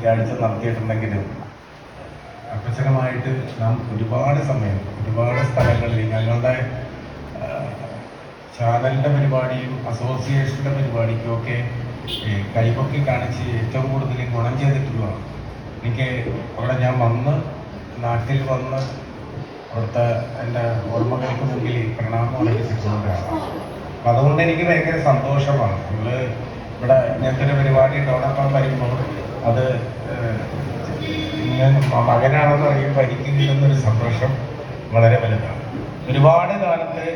കൂടിക്കാഴ്ച നടത്തിയിട്ടുണ്ടെങ്കിലും അപ്രസരമായിട്ട് നാം ഒരുപാട് സമയം ഒരുപാട് സ്ഥലങ്ങളിൽ ഞങ്ങളുടെ ചാനലിന്റെ പരിപാടിയും അസോസിയേഷന്റെ പരിപാടിക്കും ഒക്കെ കൈപൊക്കി കാണിച്ച് ഏറ്റവും കൂടുതൽ ഗുണം ചെയ്തിട്ടുള്ളതാണ് എനിക്ക് അവിടെ ഞാൻ വന്ന് നാട്ടിൽ വന്ന് അവിടുത്തെ എന്റെ ഓർമ്മകൾക്ക് മുമ്പിൽ പ്രണാമം അർപ്പിച്ചിട്ടുള്ളതാണ് അപ്പം അതുകൊണ്ട് എനിക്ക് ഭയങ്കര സന്തോഷമാണ്. നമ്മൾ ഇവിടെ ഇങ്ങനത്തെ ഒരു പരിപാടി ഡോണപ്പം വരുമ്പോൾ അത് ഞാൻ മകനാണെന്ന് പറയുമ്പോൾ എനിക്ക് കിട്ടുന്നൊരു സന്തോഷം വളരെ വലുതാണ്. ഒരുപാട് കാലത്തെ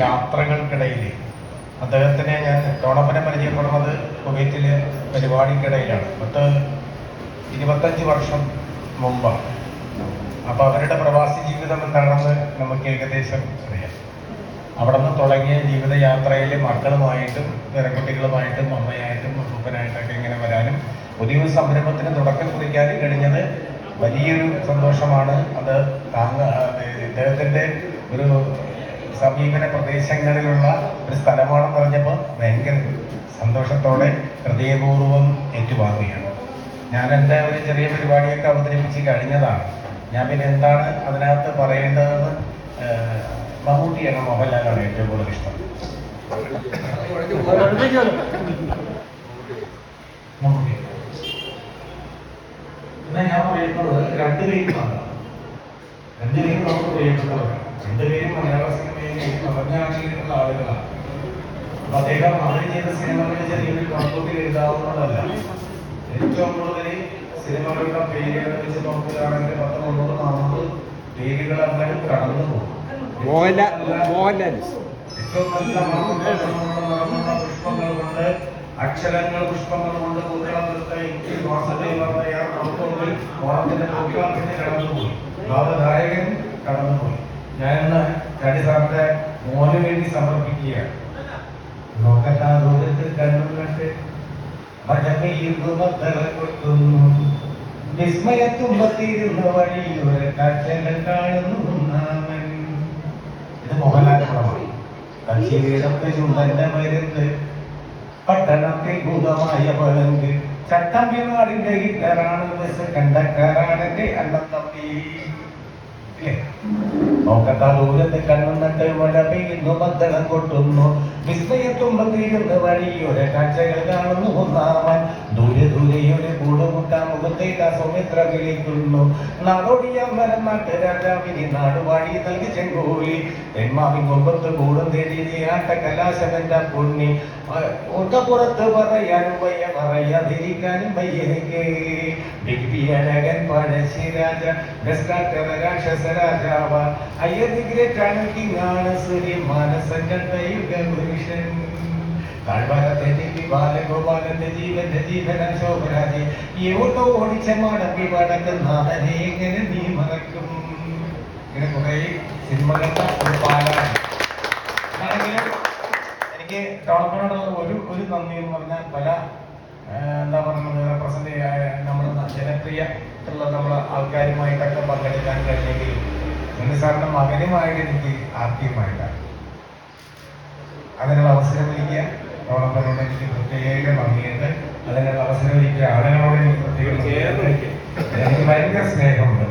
യാത്രകൾക്കിടയിൽ അദ്ദേഹത്തിനെ ഞാൻ ഡോണപ്പനെ പരിചയപ്പെടുന്നത് കുവൈറ്റിലെ പരിപാടിക്കിടയിലാണ്. പത്ത് ഇരുപത്തഞ്ച് വർഷം മുമ്പാണ്. അപ്പോൾ അവരുടെ പ്രവാസി ജീവിതം എന്താണെന്ന് നമുക്ക് ഏകദേശം അറിയാം. അവിടെ നിന്ന് തുടങ്ങിയ ജീവിതയാത്രയിൽ മക്കളുമായിട്ടും പേരക്കുട്ടികളുമായിട്ടും അമ്മയായിട്ടും അപ്പൂപ്പനായിട്ടൊക്കെ ഇങ്ങനെ വരാനും പുതിയൊരു സംരംഭത്തിന് തുടക്കം കുറിക്കാൻ കഴിഞ്ഞത് വലിയൊരു സന്തോഷമാണ് അത് താങ്ക ഇദ്ദേഹത്തിന്റെ ഒരു സമീപന പ്രദേശങ്ങളിലുള്ള ഒരു സ്ഥലമാണെന്ന് പറഞ്ഞപ്പോൾ ഭയങ്കര സന്തോഷത്തോടെ ഹൃദയപൂർവം ഏറ്റുവാങ്ങുകയാണ് ഞാൻ എന്റെ ഒരു ചെറിയ പരിപാടിയൊക്കെ അവതരിപ്പിച്ച് കഴിഞ്ഞതാണ് ഞാൻ പിന്നെ എന്താണ് അതിനകത്ത് പറയേണ്ടതെന്ന് മമ്മൂട്ടിയാണ് മോഹൻലാലാണ് ഏറ്റവും കൂടുതൽ ഇഷ്ടം എന്നാ ഞാൻ പറയുന്നത് രണ്ടുപേരും രണ്ടുപേരും നമുക്ക് പ്രിയപ്പെട്ടവരാണ്. രണ്ടുപേരും മലയാള സിനിമയിൽ നിറഞ്ഞാടിയിട്ടുള്ള ആളുകളാണ്. അപ്പൊ അദ്ദേഹം അവർ ചെയ്ത സിനിമകളിൽ ചെറിയൊരു കണക്കൂട്ടിൽ എഴുതാവുന്നതല്ല. ഏറ്റവും കൂടുതൽ സിനിമകളുടെ പേരുകൾ വെച്ച് നോക്കുകയാണെങ്കിൽ പത്ത് മുന്നൂറ് നാനൂറ് പേരുകൾ അങ്ങനെ കടന്നു പോകും. ഏറ്റവും നല്ല അക്ഷരങ്ങൾ പുഷ്പങ്ങൾ കൊണ്ട് പൂക്കളം തീർത്ത എനിക്ക് വാസുദേവയ നമുക്കൊന്നിൽ ഓണത്തിന്റെ പൂക്കളത്തിന് കടന്നുപോയി. ഭാവദായകൻ കടന്നുപോയി. ഞാൻ ഇന്ന് സാറിന്റെ മോന് വേണ്ടി സമർപ്പിക്കുകയാണ്. നോക്കട്ടാ ദൂരത്തിൽ കണ്ണും കണ്ട് കൊട്ടുന്നു. വിസ്മയത്തുമ്പത്തിരുന്ന വഴി ഒരു കാഴ്ചകൾ കാണുന്നു നാമൻ. ഇത് മോഹൻലാൽ പടമാണ്. കച്ചീരിടത്തെ ചുണ്ടന്റെ മരുന്ന് പട്ടണത്തിൽ ഭൂതമായ പഴങ്ക് ചട്ടമ്പിനാടിന്റെ ഹിറ്ററാണ് ബസ് കണ്ടക്കാരാണെന്റെ അണ്ണൻ തമ്പി നോക്കത്താ ദൂരത്ത് കൊമ്പത്ത് കൂടും തേടി ആട്ട കലാശമെന്റെ ഒട്ടപ്പുറത്ത് പറയാനും വയ്യ പറയാതിരിക്കാനും വയ്യനിക്ക് ബിഗ്ബിയഴകൻ പഴശ്ശിരാജ ബെസ്കാട്ടറ രാക്ഷസ രാജാവ. അയ്യതിഗ്രേറ്റാണ് കിങ്ങാണ് സൂര്യ മാനസങ്ങളുടെ യുഗപുരുഷൻ താഴ്വാരത്തെ ബാലഗോപാലന്റെ ജീവന്റെ ജീവനം ശോഭരാജെ. എവിടെ ഓടിച്ച മടങ്ങി വടക്കുന്നാഥനെ എങ്ങനെ നീ മറക്കും? ഇങ്ങനെ കുറെ സിനിമകളുടെ ടോളപ്പിനോടുള്ള ഒരു ഒരു നന്ദി എന്ന് പറഞ്ഞാൽ പല എന്താ പറയുന്നത് റെപ്രസെന്റ് ചെയ്യാൻ നമ്മൾ ഉള്ള നമ്മളെ ആൾക്കാരുമായിട്ടൊക്കെ പങ്കെടുക്കാൻ കഴിഞ്ഞെങ്കിൽ ഉണ്ണി സാറിന്റെ മകനുമായിട്ട് എനിക്ക് ആദ്യമായിട്ടാണ് അതിനുള്ള അവസരം ഇരിക്കുക ടോളപ്പനോട് എനിക്ക് പ്രത്യേക നന്ദിയുണ്ട്. അതിനുള്ള അവസരം ഇരിക്കുക ആളുകളോട് എനിക്ക് പ്രത്യേക. എനിക്ക് ഭയങ്കര സ്നേഹമുണ്ട്.